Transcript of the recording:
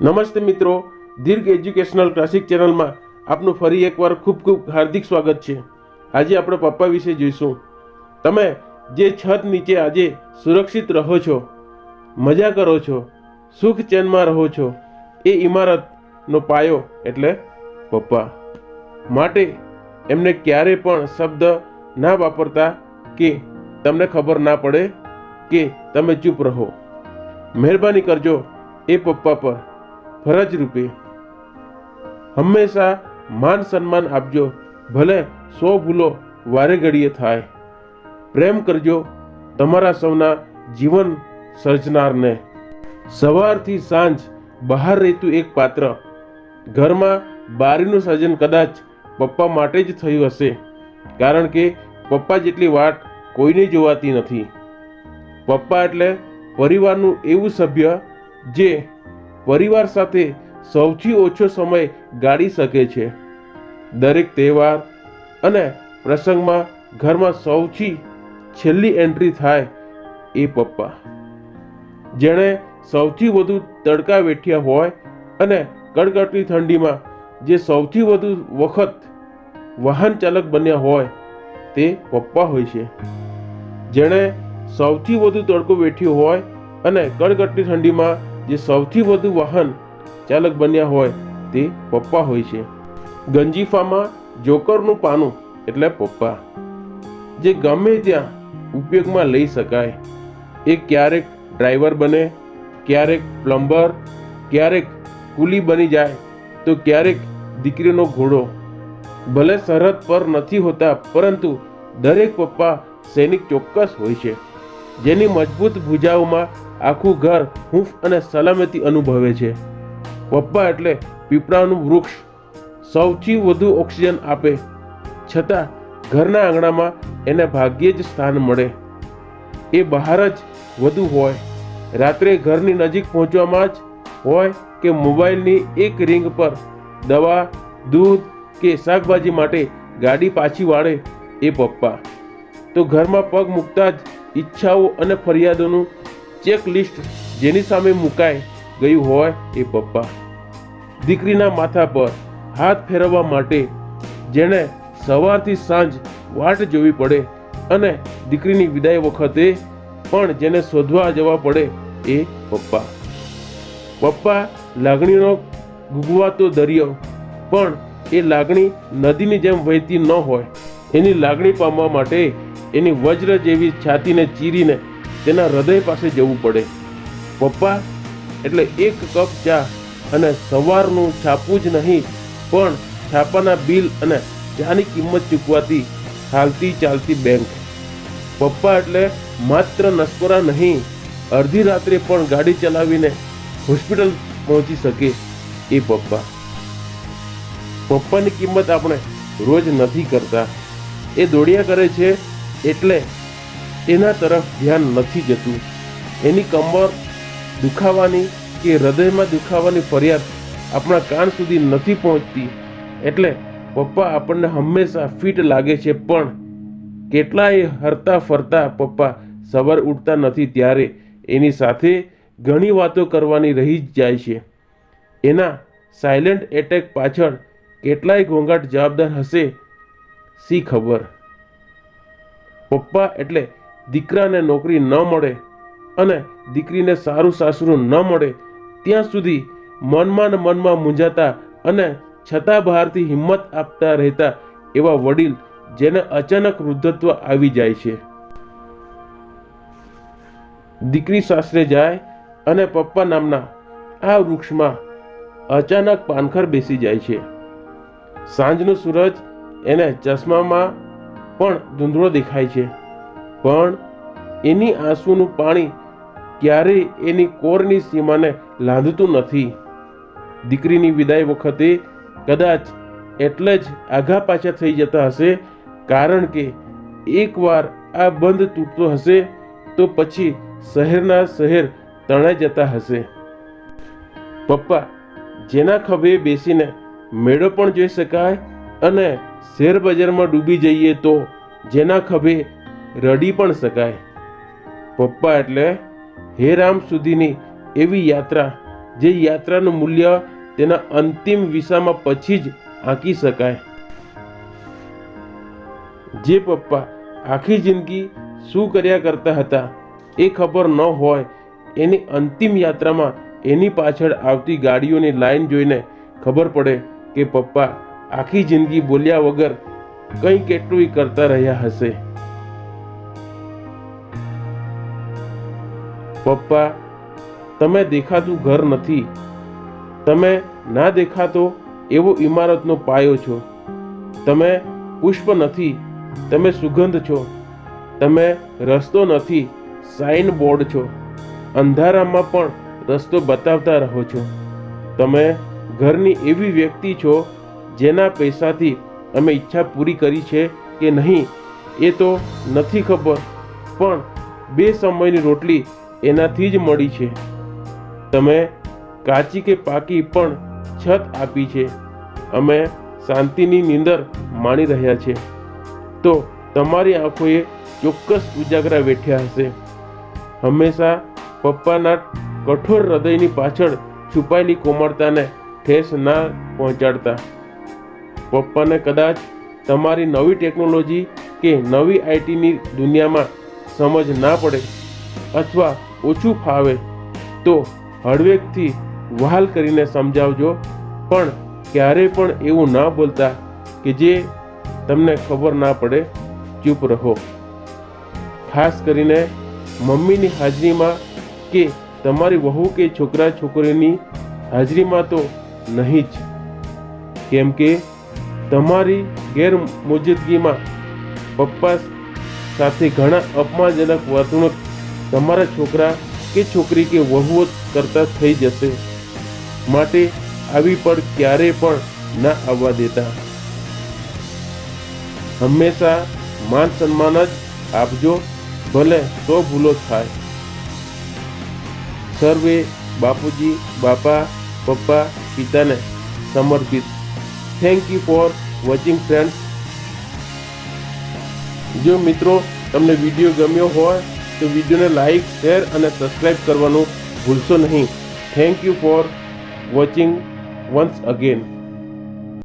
નમસ્તે મિત્રો, દીર્ઘ educational classic ચેનલમાં આપનું ફરી એકવાર ખૂબ ખૂબ હાર્દિક સ્વાગત છે. આજે આપણે પપ્પા વિશે જોઈશું. તમે જે છત નીચે આજે સુરક્ષિત રહો છો, મજા કરો છો, સુખ ચેનમાં રહો છો, એ ઇમારતનો પાયો એટલે પપ્પા. માટે એમને ક્યારે પણ શબ્દ ના વાપરતા કે તમને ખબર ના પડે કે તમે ચૂપ રહો. મહેરબાની કરજો એ પપ્પા પર. ફરજ રૂપે. હંમેશા માન સન્માન આપજો, ભલે સો ભૂલો વારે ઘડીએ થાય. પ્રેમ કરજો, તમારા સૌના જીવન સર્જનારને. સવારથી સાંજ બહાર રહેતું એક પાત્ર. ઘરમાં બારીનું સર્જન કદાચ પપ્પા માટે જ થયું હશે, કારણ કે પપ્પા જેટલી વાટ કોઈને જોવાતી નથી. પપ્પા એટલે પરિવારનું એવું સભ્ય જે પરિવાર સાથે સૌથી ઓછો સમય ગાળી શકે છે. દરેક તહેવાર અને પ્રસંગમાં ઘરમાં સૌથી છેલ્લી એન્ટ્રી થાય એ પપ્પા. જેણે સૌથી વધુ તડકા વેઠ્યા હોય અને કડકડતી ઠંડીમાં જે સૌથી વધુ વખત વાહન ચાલક બન્યા હોય તે પપ્પા હોય છે. જેણે સૌથી વધુ તડકો વેઠ્યો હોય અને કડકડતી ઠંડીમાં જે સૌથી વધુ વાહન ચાલક બન્યા હોય તે પપ્પા હોય છે. ગંજીફામાં જોકરનું પાનું એટલે પપ્પા. જે ગમે ત્યાં ઉપયોગમાં લઈ શકાય. એ ક્યારેક ડ્રાઈવર બને, ક્યારેક પ્લમ્બર, ક્યારેક કુલી બની જાય, તો ક્યારેક દીકરીનો ઘોડો. ભલે સરહદ પર નથી હોતા, પરંતુ દરેક પપ્પા સૈનિક ચોક્કસ હોય છે. જેની મજબૂત ભુજાઓમાં આખું ઘર હૂંફ અને સલામતી અનુભવે છે. પપ્પા એટલે પીપળાનું વૃક્ષ. સૌથી વધુ ઓક્સિજન આપે. છતાં, ઘરના આંગણામાં એને ભાગ્યે જ સ્થાન મળે. એ બહાર જ વધુ હોય. રાત્રે ઘરની નજીક પહોંચવામાં જ હોય કે મોબાઈલની એક રિંગ પર દવા, દૂધ કે શાકભાજી માટે ગાડી પાછી વાળે એ પપ્પા. તો ઘરમાં પગ મૂકતા જ ઈચ્છાઓ અને ફરિયાદોનું ચેક લિસ્ટ જેની સામે મુકાઈ ગયું હોય એ પપ્પા. દીકરીના માથા પર હાથ ફેરવવા માટે જેણે સવારથી સાંજ વાટ જોવી પડે અને દીકરીની વિદાય વખતે પણ જેને શોધવા જવા પડે એ પપ્પા. પપ્પા લાગણીનો ગુગવાતો દરિયો, પણ એ લાગણી નદીની જેમ વહેતી ન હોય. એની લાગણી પામવા માટે એની વજ્ર જેવી છાતીને ચીરીને તેના હૃદય પાસે જવું પડે. પપ્પા, એટલે એક કપ ચા અને સવારનું છાપું જ નહીં, પણ છાપાના બિલ અને ચાની કિંમત ચૂકવાતી હાલતી ચાલતી બેંક. પપ્પા, એટલે માત્ર નસકોરા નહીં, અડધી રાત્રે પણ ગાડી ચલાવીને હોસ્પિટલ પહોંચી શકે એ પપ્પા. પપ્પાની કિંમત આપણે રોજ નથી કરતા. એ દોડ્યા કરે છે એટલે એના તરફ ધ્યાન નથી જતું. એની કમર દુખાવાની કે હૃદયમાં દુખાવાની ફરિયાદ આપણા કાન સુધી નથી પહોંચતી. એટલે પપ્પા આપણને હંમેશા ફિટ લાગે છે, પણ કેટલાય હરતા ફરતા પપ્પા સવાર ઉઠતા નથી ત્યારે એની સાથે ઘણી વાતો કરવાની રહી જ જાય છે. એના સાયલેન્ટ એટેક પાછળ કેટલાય ઘોંઘાટ જવાબદાર હશે સી ખબર? પપ્પા એટલે દીકરાને નોકરી ન મળે અને દીકરીને સારું સાસરું ન મળે, ત્યાં સુધી મનમાં ને મનમાં મૂંઝાતા અને છતાં બહારથી હિંમત આપતા રહેતા એવા વડીલ જેને અચાનક વૃદ્ધત્વ આવી જાય છે. દીકરી સાસરે જાય અને પપ્પા નામના આ વૃક્ષમાં અચાનક પાનખર બેસી જાય છે. સાંજનો સૂરજ એને ચશ્મામાં પણ ધૂંધળો દેખાય છે. પણ એની આંસુનું પાણી ક્યારેય એની કોરની સીમાને લાંધતું નથી. દીકરીની વિદાય વખતે કદાચ એટલે જ આઘા પાછા થઈ જતા હશે, કારણ કે એકવાર આ બંધ તૂટતો હશે, તો પછી શહેરના શહેર તણાઈ જતા હશે. પપ્પા, જેના ખભે બેસીને મેળો પણ જોઈ શકાય? અને શેર બજારમાં ડૂબી જઈએ તો જેના ખભે રડી પણ શકાય. પપ્પા એટલે હે રામ સુધીની એવી યાત્રા, જે યાત્રાનું મૂલ્ય તેના અંતિમ વિસામાં પછી જ આંકી શકાય. જે પપ્પા આખી જિંદગી શું કર્યા કરતા હતા એ ખબર ન હોય, એની અંતિમ યાત્રામાં એની પાછળ આવતી ગાડીઓની લાઈન જોઈને ખબર પડે કે પપ્પા આખી જિંદગી બોલ્યા વગર કંઈ કેટલું કરતા રહ્યા હશે. પપ્પા, તમે દેખાતું ઘર નથી. તમે ના દેખાતો એવો ઇમારતનો પાયો છો. તમે પુષ્પ નથી, તમે સુગંધ છો. તમે રસ્તો નથી સાઇન બોર્ડ છો. અંધારામાં પણ રસ્તો બતાવતા રહો છો. તમે ઘરની એવી વ્યક્તિ છો જેના પૈસાથી અમે ઈચ્છા પૂરી કરી છે કે નહીં, એ તો નથી ખબર, પણ બે સમયની રોટલી એનાથી જ મળી છે. તમે કાચી કે પાકી પણ છત આપી છે. અમે શાંતિની નીંદર માણી રહ્યા છે. તો તમારી આંખોએ ચોક્કસ ઉજાગરા વેઠ્યા હશે. હંમેશા પપ્પાના કઠોર હૃદયની પાછળ છુપાયેલી કોમળતાને ઠેસ ના પહોંચાડતા. પપ્પાને કદાચ તમારી નવી ટેકનોલોજી કે નવી આઈટીની દુનિયામાં સમજ ના પડે અથવા ઓછું ફાવે, તો હળવેકથી વહાલ કરીને સમજાવજો. પણ ક્યારેય પણ એવું ના બોલતા કે જે તમને ખબર ના પડે, ચૂપ રહો. ખાસ કરીને મમ્મીની હાજરીમાં કે તમારી વહુ કે છોકરા છોકરીની હાજરીમાં તો નહીં જ. કેમ કે તમારી ગેરમોજદગીમાં પપ્પા સાથે ઘણા અપમાનજનક વર્તણૂક તમારા છોકરા કે છોકરી કે વહુઓ કરતા થઈ જશે. માટે આવી પણ ક્યારેય પણ ના આવવા દેતા. હંમેશા માન સન્માન જ આપજો, ભલે સો ભૂલો થાય. સર્વે બાપુજી, બાપા, પપ્પા, પિતાને સમર્પિત thank you for watching friends જો મિત્રો તમને વીડિયો ગમ્યો હોય, તો વિડીયોને લાઈક શેર અને સબસ્ક્રાઈબ કરવાનું ભૂલશો નહીં. Thank you for watching once again